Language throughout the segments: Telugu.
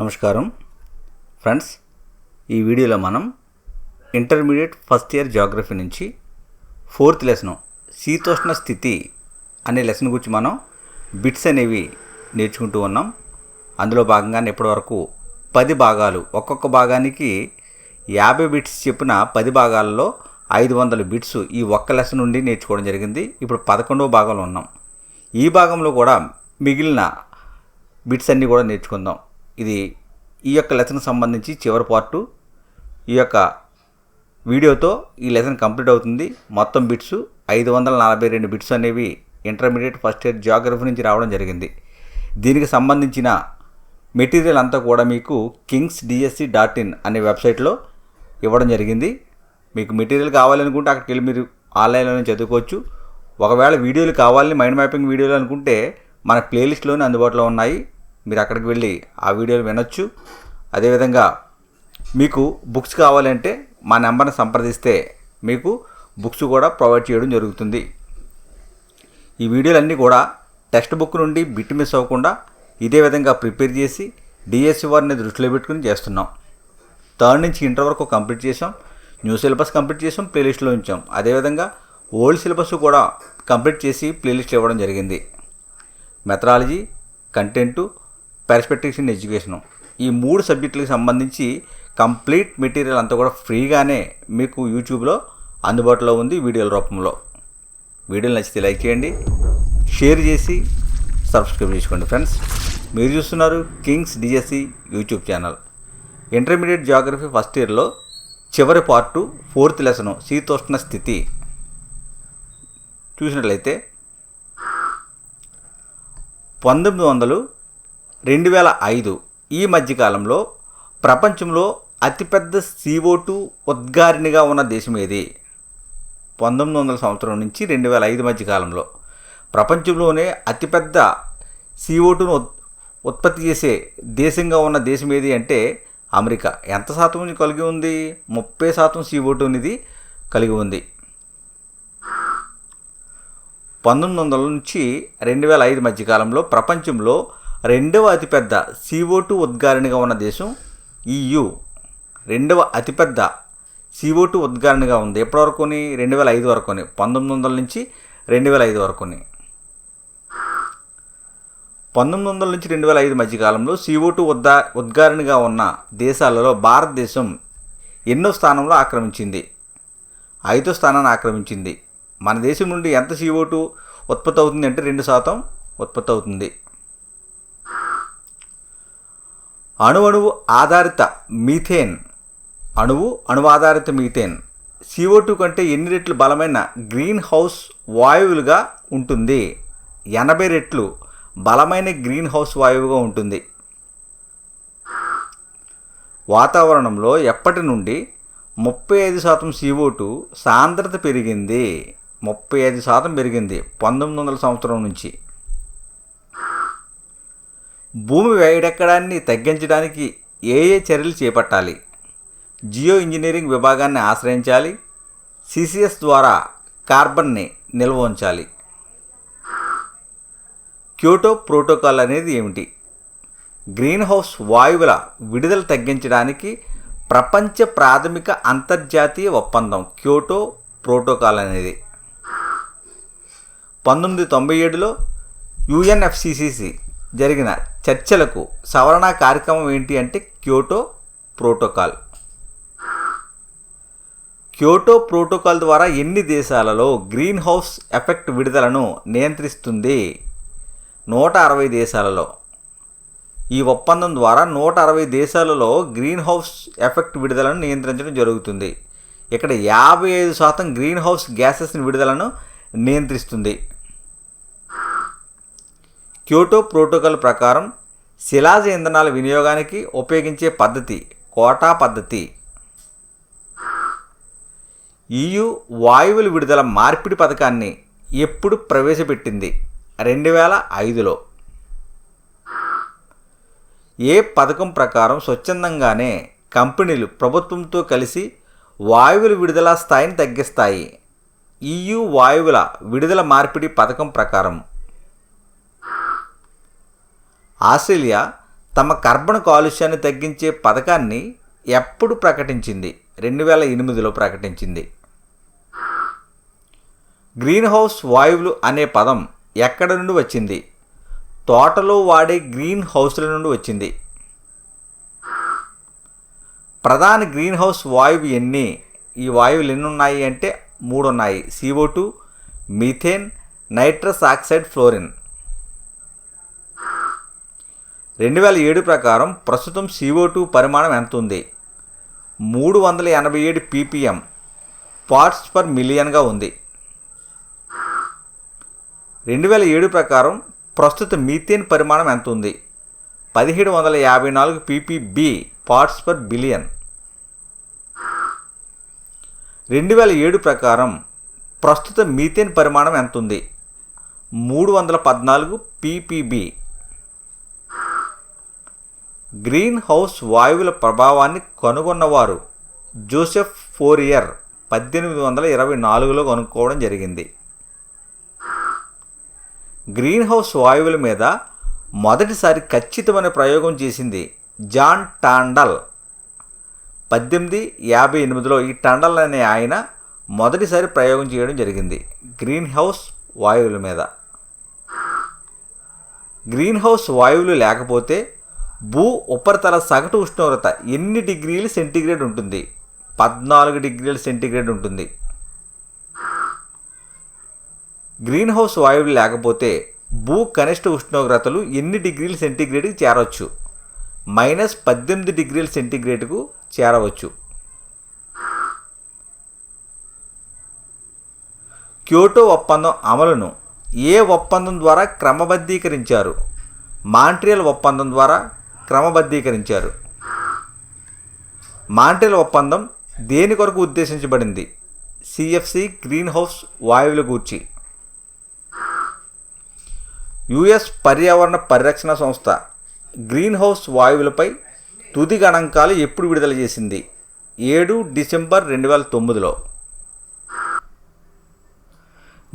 నమస్కారం. ఫ్రెండ్స్ ఈ వీడియోలో మనం ఇంటర్మీడియట్ ఫస్ట్ ఇయర్ జాగ్రఫీ నుంచి ఫోర్త్ లెసను శీతోష్ణ స్థితి అనే లెసన్ గురించి మనం బిట్స్ అనేవి నేర్చుకుంటూ ఉన్నాం. అందులో భాగంగానే ఇప్పటివరకు పది భాగాలు ఒక్కొక్క భాగానికి యాభై బిట్స్ చెప్పిన పది భాగాలలో ఐదు వందల బిట్స్ ఈ ఒక్క లెసన్ నుండి నేర్చుకోవడం జరిగింది. ఇప్పుడు పదకొండవ భాగంలో ఉన్నాం. ఈ భాగంలో కూడా మిగిలిన బిట్స్ అన్నీ కూడా నేర్చుకుందాం. ఇది ఈ యొక్క లెసన్ సంబంధించి చివరి పార్టు. ఈ యొక్క వీడియోతో ఈ లెసన్ కంప్లీట్ అవుతుంది. మొత్తం బిట్స్ ఐదు వందల నలభై రెండు బిట్స్ అనేవి ఇంటర్మీడియట్ ఫస్ట్ ఇయర్ జాగ్రఫీ నుంచి రావడం జరిగింది. దీనికి సంబంధించిన మెటీరియల్ అంతా కూడా మీకు కింగ్స్ డిఎస్సి డాట్ ఇన్ అనే వెబ్సైట్లో ఇవ్వడం జరిగింది. మీకు మెటీరియల్ కావాలనుకుంటే అక్కడికి వెళ్ళి మీరు ఆన్లైన్లోనే చదువుకోవచ్చు. ఒకవేళ వీడియోలు కావాలని మైండ్ మ్యాపింగ్ వీడియోలు అనుకుంటే మన ప్లేలిస్ట్లోనే అందుబాటులో ఉన్నాయి. మీరు అక్కడికి వెళ్ళి ఆ వీడియోలు వినొచ్చు. అదేవిధంగా మీకు బుక్స్ కావాలంటే మా నెంబర్ని సంప్రదిస్తే మీకు బుక్స్ కూడా ప్రొవైడ్ చేయడం జరుగుతుంది. ఈ వీడియోలన్నీ కూడా టెక్స్ట్ బుక్ నుండి బిట్ మిస్ అవ్వకుండా ఇదే విధంగా ప్రిపేర్ చేసి డిఎస్సి వారిని దృష్టిలో పెట్టుకుని చేస్తున్నాం. థర్డ్ నుంచి ఇంటర్ వరకు కంప్లీట్ చేసాం న్యూ సిలబస్ కంప్లీట్ చేసాం ప్లేలిస్ట్లో ఉంచాం. అదేవిధంగా ఓల్డ్ సిలబస్ కూడా కంప్లీట్ చేసి ప్లేలిస్ట్ ఇవ్వడం జరిగింది. Methodology content perspectives in education ఈ మూడు సబ్జెక్టులకు సంబంధించి కంప్లీట్ మెటీరియల్ అంతా కూడా ఫ్రీగానే మీకు యూట్యూబ్లో అందుబాటులో ఉంది వీడియోల రూపంలో. వీడియోలు నచ్చితే లైక్ చేయండి షేర్ చేసి సబ్స్క్రైబ్ చేసుకోండి ఫ్రెండ్స్ మీరు చూస్తున్నారు kings DSC YouTube channel intermediate geography first ఇయర్లో చివరి పార్టు ఫోర్త్ లెసను శీతోష్ణ స్థితి. చూసినట్లయితే పంతొమ్మిది వందలు రెండు వేల ఐదు ఈ మధ్యకాలంలో ప్రపంచంలో అతిపెద్ద సిఓ టూ ఉద్గారిణిగా ఉన్న దేశం ఏది? పంతొమ్మిది వందల సంవత్సరం నుంచి రెండు వేల ఐదు మధ్య కాలంలో ప్రపంచంలోనే అతిపెద్ద సిఓ టూను ఉత్పత్తి చేసే దేశంగా ఉన్న దేశం ఏది అంటే అమెరికా. ఎంత శాతం కలిగి ఉంది? ముప్పై శాతం సిఓ టూ అనేది కలిగి ఉంది. పంతొమ్మిది వందల నుంచి రెండు వేల ఐదు మధ్య కాలంలో ప్రపంచంలో రెండవ అతిపెద్ద సిఓ టూ ఉద్గారిణిగా ఉన్న దేశం ఈయు రెండవ అతిపెద్ద సిఓ టూ ఉద్గారిణిగా ఉంది. ఎప్పటివరకుని? రెండు వేల ఐదు వరకుని. పంతొమ్మిది వందల నుంచి రెండు వేల ఐదు వరకుని. పంతొమ్మిది వందల నుంచి రెండు వేల ఐదు మధ్య కాలంలో సిఓ టూ ఉద్దా ఉద్గారిణిగా ఉన్న దేశాలలో భారతదేశం ఎన్నో స్థానంలో ఆక్రమించింది. ఐదో స్థానాన్ని ఆక్రమించింది. మన దేశం నుండి ఎంత సిఓ టూ ఉత్పత్తి అవుతుంది అంటే రెండు శాతం ఉత్పత్తి అవుతుంది. అణువణువు ఆధారిత మీథేన్. అణువు అణువాధారిత మీథేన్. సిఓ టూ కంటే ఎన్ని రెట్లు బలమైన గ్రీన్ హౌస్ వాయువులుగా ఉంటుంది? ఎనభై రెట్లు బలమైన గ్రీన్ హౌస్ వాయువుగా ఉంటుంది. వాతావరణంలో ఎప్పటి నుండి ముప్పై ఐదు శాతం సిఓ టూ సాంద్రత పెరిగింది? ముప్పై ఐదు శాతం పెరిగింది. పంతొమ్మిది వందల సంవత్సరం నుంచి. భూమి వేడెక్కడాన్ని తగ్గించడానికి ఏ ఏ చర్యలు చేపట్టాలి? జియో ఇంజనీరింగ్ విభాగాన్ని ఆశ్రయించాలి. సిసిఎస్ ద్వారా కార్బన్ని నిల్వ ఉంచాలి. క్యోటో ప్రోటోకాల్ అనేది ఏమిటి? గ్రీన్ హౌస్ వాయువుల విడుదల తగ్గించడానికి ప్రపంచ ప్రాథమిక అంతర్జాతీయ ఒప్పందం క్యోటో ప్రోటోకాల్ అనేది. పంతొమ్మిది తొంభై ఏడులో యుఎన్ఎఫ్సిసిసి జరిగిన చర్చలకు సవరణ కార్యక్రమం ఏంటి అంటే క్యోటో ప్రోటోకాల్. క్యోటో ప్రోటోకాల్ ద్వారా ఎన్ని దేశాలలో గ్రీన్ హౌస్ ఎఫెక్ట్ విడుదలను నియంత్రిస్తుంది? నూట అరవై దేశాలలో. ఈ ఒప్పందం ద్వారా నూట అరవై దేశాలలో గ్రీన్ హౌస్ ఎఫెక్ట్ విడుదలను నియంత్రించడం జరుగుతుంది. ఇక్కడ యాభై ఐదు శాతం గ్రీన్ హౌస్ గ్యాసెస్ విడుదలను నియంత్రిస్తుంది. క్యోటో ప్రోటోకాల్ ప్రకారం శిలాజ ఇంధనాల వినియోగానికి ఉపయోగించే పద్ధతి కోటా పద్ధతి. ఈయు వాయువుల విడుదల మార్పిడి పథకాన్ని ఎప్పుడు ప్రవేశపెట్టింది? రెండు వేల ఐదులో. ఏ పథకం ప్రకారం స్వచ్ఛందంగానే కంపెనీలు ప్రభుత్వంతో కలిసి వాయువుల విడుదల స్థాయిని తగ్గిస్తాయి? ఈయు వాయువుల విడుదల మార్పిడి పథకం ప్రకారం. ఆస్ట్రేలియా తమ కార్బన్ కాలుష్యాన్ని తగ్గించే పథకాన్ని ఎప్పుడు ప్రకటించింది? రెండు వేల ఎనిమిదిలో ప్రకటించింది. గ్రీన్ హౌస్ వాయువులు అనే పదం ఎక్కడ నుండి వచ్చింది? తోటలో వాడే గ్రీన్ హౌస్ల నుండి వచ్చింది. ప్రధాన గ్రీన్ హౌస్ వాయువు ఎన్ని? ఈ వాయువులు ఎన్ని ఉన్నాయి అంటే మూడు ఉన్నాయి. CO two methane nitrous oxide fluorine. రెండు వేల ఏడు ప్రకారం ప్రస్తుతం సిఓ టూ పరిమాణం ఎంత ఉంది మూడు వందల ఎనభై ఏడు పీపీఎం పార్ట్స్ పర్ మిలియన్గా ఉంది. రెండు వేల ఏడు ప్రకారం ప్రస్తుత మీథేన్ పరిమాణం ఎంత ఉంది పదిహేడు వందల యాభై నాలుగు పీపీబి పార్ట్స్ పర్ బిలియన్. రెండు వేల ఏడు ప్రకారం ప్రస్తుత మీథేన్ పరిమాణం ఎంత ఉంది మూడు వందల పద్నాలుగు పీపీబీ గ్రీన్ హౌస్ వాయువుల ప్రభావాన్ని కనుగొన్నవారు. జోసెఫ్ ఫోరియర్ పద్దెనిమిది వందల ఇరవై నాలుగులో కనుక్కోవడం జరిగింది. గ్రీన్ హౌస్ వాయువుల మీద మొదటిసారి ఖచ్చితమైన ప్రయోగం చేసింది జాన్ టాండల్. పద్దెనిమిది యాభై ఎనిమిదిలో ఈ టండల్ అనే ఆయన మొదటిసారి ప్రయోగం చేయడం జరిగింది గ్రీన్ హౌస్ వాయువుల మీద. గ్రీన్ హౌస్ వాయువులు లేకపోతే భూ ఉపరితల సగటు ఉష్ణోగ్రత ఎన్ని డిగ్రీలు సెంటీగ్రేడ్ ఉంటుంది? పద్నాలుగు డిగ్రీల సెంటీగ్రేడ్ ఉంటుంది. గ్రీన్ హౌస్ వాయువులు లేకపోతే భూ కనిష్ట ఉష్ణోగ్రతలు ఎన్ని డిగ్రీల సెంటీగ్రేడ్కి చేరవచ్చు? మైనస్ పద్దెనిమిది డిగ్రీల సెంటీగ్రేడ్కు చేరవచ్చు. క్యోటో ఒప్పందం అమలును ఏ ఒప్పందం ద్వారా క్రమబద్ధీకరించారు? మాంట్రియల్ ఒప్పందం ద్వారా క్రమబద్ధీకరించారు. మాంటెల్ ఒప్పందం దేని కొరకు ఉద్దేశించబడింది? సిఎఫ్సి గ్రీన్ హౌస్ వాయువుల గూర్చి. యుఎస్ పర్యావరణ పరిరక్షణ సంస్థ గ్రీన్ హౌస్ వాయువులపై తుది గణాంకాలు ఎప్పుడు విడుదల చేసింది? ఏడు డిసెంబర్ రెండు వేల తొమ్మిదిలో.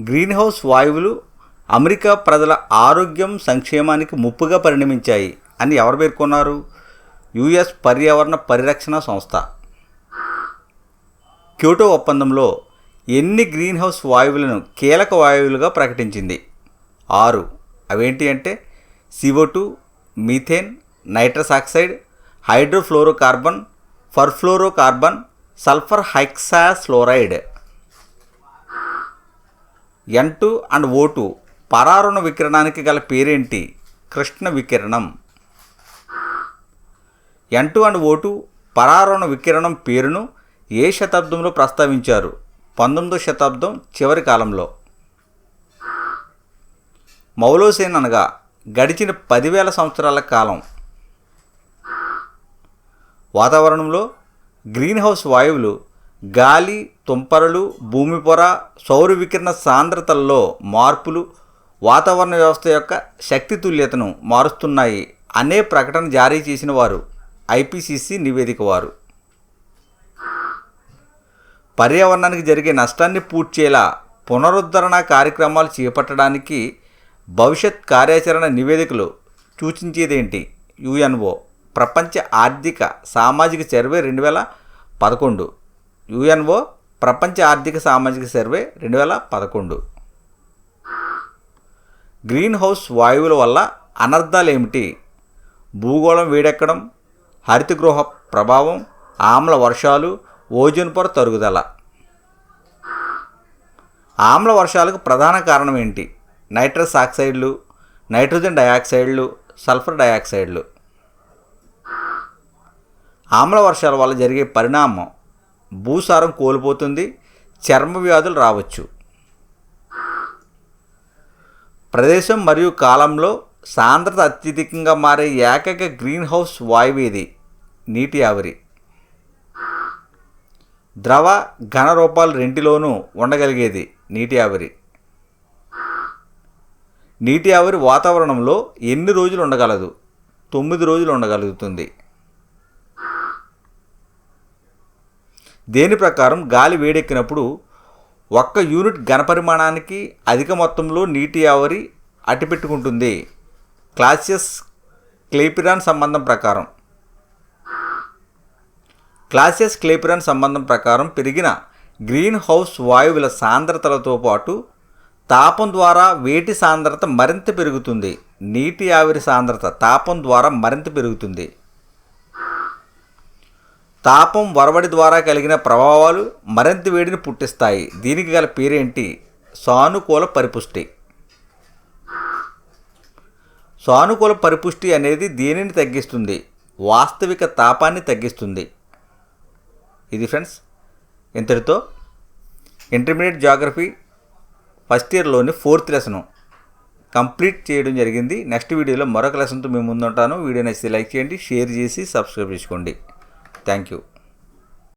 గ్రీన్ హౌస్ వాయువులు అమెరికా ప్రజల ఆరోగ్యం సంక్షేమానికి ముప్పుగా పరిణమించాయి. అని ఎవరు పేర్కొన్నారు? యుఎస్ పర్యావరణ పరిరక్షణ సంస్థ. క్యోటో ఒప్పందంలో ఎన్ని గ్రీన్ హౌస్ వాయువులను కీలక వాయువులుగా ప్రకటించింది? ఆరు. అవేంటి అంటే CO two methane nitrous oxide hydrofluorocarbon perfluorocarbon sulphur hexafluoride. N two and O two పరారుణ వికిరణానికి గల పేరేంటి? కృష్ణ వికిరణం. N two and O two పరారుణ వికిరణం పేరును ఏ శతాబ్దంలో ప్రస్తావించారు? పంతొమ్మిదో శతాబ్దం చివరి కాలంలో. మౌలోసేన్ అనగా గడిచిన పదివేల సంవత్సరాల కాలం. వాతావరణంలో గ్రీన్ హౌస్ వాయువులు గాలి తుంపరలు భూమి పొర సౌర వికిరణ సాంద్రతల్లో మార్పులు వాతావరణ వ్యవస్థ యొక్క శక్తి తుల్యతను మారుస్తున్నాయి అనే ప్రకటన జారీ చేసిన వారు. ఐపీసీసీ నివేదిక వారు. పర్యావరణానికి జరిగే నష్టాన్ని పూడ్చేలా పునరుద్ధరణ కార్యక్రమాలు చేపట్టడానికి భవిష్యత్ కార్యాచరణ నివేదికలు సూచించేదేంటి? యుఎన్ఓ. ప్రపంచ ఆర్థిక సామాజిక సర్వే రెండు వేల పదకొండు. యుఎన్ఓ. ప్రపంచ ఆర్థిక సామాజిక సర్వే రెండు వేల పదకొండు. గ్రీన్ హౌస్ వాయువుల వల్ల అనర్థాలు ఏమిటి భూగోళం వేడెక్కడం హరితగృహ ప్రభావం ఆమ్ల వర్షాలు ఓజోన్ పొర తరుగుదల. ఆమ్ల వర్షాలకు ప్రధాన కారణం ఏంటి? నైట్రస్ ఆక్సైడ్లు నైట్రోజన్ డయాక్సైడ్లు సల్ఫర్ డయాక్సైడ్లు. ఆమ్ల వర్షాల వల్ల జరిగే పరిణామం భూసారం కోల్పోతుంది చర్మ వ్యాధులు రావచ్చు. ప్రదేశం మరియు కాలంలో సాంద్రత అత్యధికంగా మారే ఏకైక గ్రీన్ హౌస్ వాయువు ఇది నీటి ఆవిరి. ద్రవ ఘన రూపాలు రెంటిలోనూ ఉండగలిగేది నీటి ఆవిరి. నీటి ఆవిరి వాతావరణంలో ఎన్ని రోజులు ఉండగలదు? తొమ్మిది రోజులు ఉండగలుగుతుంది. దేని ప్రకారం గాలి వేడెక్కినప్పుడు ఒక్క యూనిట్ ఘనపరిమాణానికి అధిక మొత్తంలో నీటి ఆవిరి అట్టిపెట్టుకుంటుంది క్లాసియస్ క్లేపిరాన్ సంబంధం ప్రకారం. క్లాసియస్ క్లేపిరన్ సంబంధం ప్రకారం పెరిగిన గ్రీన్ హౌస్ వాయువుల సాంద్రతలతో పాటు తాపం ద్వారా వేటి సాంద్రత మరింత పెరుగుతుంది. నీటి ఆవిరి సాంద్రత తాపం ద్వారా మరింత పెరుగుతుంది. తాపం వరవడి ద్వారా కలిగిన ప్రభావాలు మరింత వేడిని పుట్టిస్తాయి. దీనికి గల పేరేంటి? సానుకూల పరిపుష్టి. సానుకూల పరిపుష్టి అనేది దేనిని తగ్గిస్తుంది? వాస్తవిక తాపాన్ని తగ్గిస్తుంది. ఇది ఫ్రెండ్స్ ఇంతటితో ఇంటర్మీడియట్ జాగ్రఫీ ఫస్ట్ ఇయర్లోని ఫోర్త్ లెసను కంప్లీట్ చేయడం జరిగింది. నెక్స్ట్ వీడియోలో మరొక లెసన్తో మేము ముందుంటాను. వీడియో నచ్చితే లైక్ చేయండి షేర్ చేసి సబ్స్క్రైబ్ చేసుకోండి. Thank you.